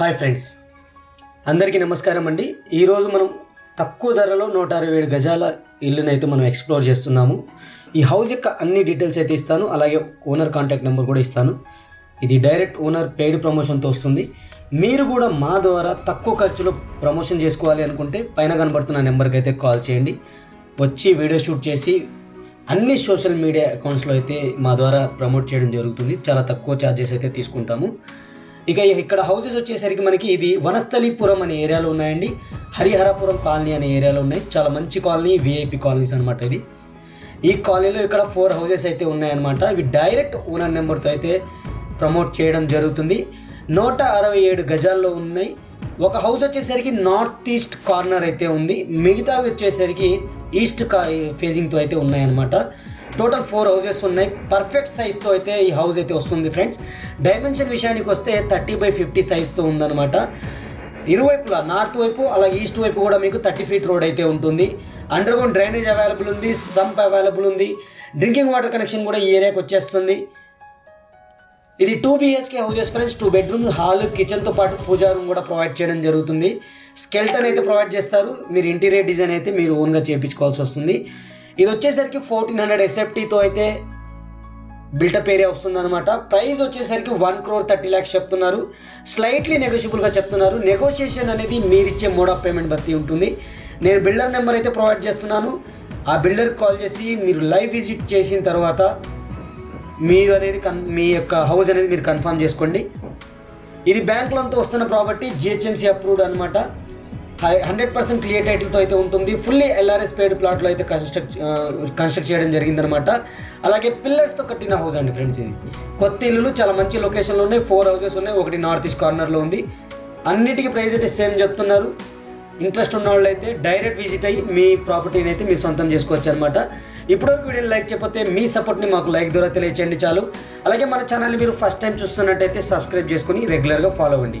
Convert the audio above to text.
Hi friends. అందరికీ నమస్కారం అండి. ఈరోజు మనం తక్కువ ధరలో నూట అరవై ఏడు గజాల ఇల్లుని అయితే మనం ఎక్స్ప్లోర్ చేస్తున్నాము. ఈ హౌస్ యొక్క అన్ని డీటెయిల్స్ అయితే ఇస్తాను. అలాగే ఓనర్ కాంటాక్ట్ నెంబర్ కూడా ఇస్తాను. ఇది డైరెక్ట్ ఓనర్ పెయిడ్ ప్రమోషన్తో వస్తుంది. మీరు కూడా మా ద్వారా తక్కువ ఖర్చులో ప్రమోషన్ చేసుకోవాలి అనుకుంటే పైన కనబడుతున్న నెంబర్కి అయితే కాల్ చేయండి. వచ్చి వీడియో షూట్ చేసి అన్ని సోషల్ మీడియా అకౌంట్స్లో అయితే మా ద్వారా ప్రమోట్ చేయడం జరుగుతుంది. చాలా తక్కువ ఛార్జెస్ అయితే తీసుకుంటాము. ఇక ఇక్కడ హౌసెస్ వచ్చేసరికి మనకి ఇది వనస్థలిపురం అనే ఏరియాలో ఉన్నాయండి. హరిహరపురం కాలనీ అనే ఏరియాలో ఉన్నాయి. చాలా మంచి కాలనీ విఐపి కాలనీస్ అనమాట ఇది ఈ కాలనీలో ఇక్కడ ఫోర్ హౌసెస్ అయితే ఉన్నాయన్నమాట. ఇవి డైరెక్ట్ ఓనర్ నెంబర్తో అయితే ప్రమోట్ చేయడం జరుగుతుంది. నూట అరవై ఏడు గజాల్లో ఉన్నాయి. ఒక హౌస్ వచ్చేసరికి నార్త్ ఈస్ట్ కార్నర్ అయితే ఉంది. మిగతావి వచ్చేసరికి ఈస్ట్ కా ఫేజింగ్తో అయితే ఉన్నాయన్నమాట. టోటల్ ఫోర్ హౌజెస్ ఉన్నాయి. పర్ఫెక్ట్ సైజ్తో అయితే ఈ హౌస్ అయితే వస్తుంది ఫ్రెండ్స్ డైమెన్షన్ విషయానికి వస్తే థర్టీ బై ఫిఫ్టీ సైజ్తో ఉందన్నమాట. ఇరువైపులా నార్త్ వైపు అలా ఈస్ట్ వైపు కూడా మీకు థర్టీ ఫీట్ రోడ్ అయితే ఉంటుంది. అండర్ గ్రౌండ్ డ్రైనేజ్ అవైలబుల్ ఉంది సంప్ అవైలబుల్ ఉంది. డ్రింకింగ్ వాటర్ కనెక్షన్ కూడా ఈ ఏరియాకి వచ్చేస్తుంది. ఇది two BHK houses friends two bedroom hall కిచెన్తో పాటు పూజా రూమ్ కూడా ప్రొవైడ్ చేయడం జరుగుతుంది. స్కెల్టన్ అయితే ప్రొవైడ్ చేస్తారు. మీరు ఇంటీరియర్ డిజైన్ అయితే మీరు ఓన్గా చేయించుకోవాల్సి వస్తుంది. ఇది వచ్చేసరికి ఫోర్టీన్ హండ్రెడ్ ఎస్ఎఫ్టీతో అయితే బిల్టప్ ఏరియా వస్తుందన్నమాట. ప్రైస్ వచ్చేసరికి వన్ క్రోర్ థర్టీ ల్యాక్స్ చెప్తున్నారు. స్లైట్లీ నెగోషియబుల్గా చెప్తున్నారు. నెగోషియేషన్ అనేది మీరిచ్చే మోడ్ ఆఫ్ పేమెంట్ బట్టి ఉంటుంది. నేను బిల్డర్ నెంబర్ అయితే ప్రొవైడ్ చేస్తున్నాను. ఆ బిల్డర్కి కాల్ చేసి మీరు లైవ్ విజిట్ చేసిన తర్వాత మీరు అనేది కన్ మీ యొక్క హౌస్ అనేది మీరు కన్ఫర్మ్ చేసుకోండి. ఇది బ్యాంక్ లోన్తో వస్తున్న ప్రాపర్టీ జిహెచ్ఎంసీ అప్రూవ్డ్ అనమాట హండ్రెడ్ పర్సెంట్ క్లియర్ టైటిల్తో అయితే ఉంటుంది. ఫుల్లీ ఎల్ఆర్ఎస్ పేడ్ ప్లాట్లో అయితే కన్స్ట్రక్ట్ కన్స్ట్రక్ట్ చేయడం జరిగిందనమాట అలాగే పిల్లర్స్తో కట్టిన హౌస్ అండి ఫ్రెండ్స్ ఇది. కొత్త ఇల్లులు చాలా మంచి లొకేషన్లో ఉన్నాయి. ఫోర్ హౌసెస్ ఉన్నాయి. ఒకటి నార్త్ ఈస్ట్ కార్నర్లో ఉంది. అన్నిటికీ ప్రైస్ అయితే సేమ్ చెప్తున్నారు. ఇంట్రెస్ట్ ఉన్న వాళ్ళు అయితే డైరెక్ట్ విజిట్ అయ్యి మీ ప్రాపర్టీని అయితే మీరు సొంతం చేసుకోవచ్చు అనమాట ఇప్పటివరకు వీడియోని లైక్ చేయకపోతే మీ సపోర్ట్ని మాకు లైక్ ద్వారా తెలియచేయండి చాలు. అలాగే మన ఛానల్ని మీరు ఫస్ట్ టైం చూస్తున్నట్టయితే సబ్స్క్రైబ్ చేసుకుని రెగ్యులర్గా ఫాలో అవ్వండి.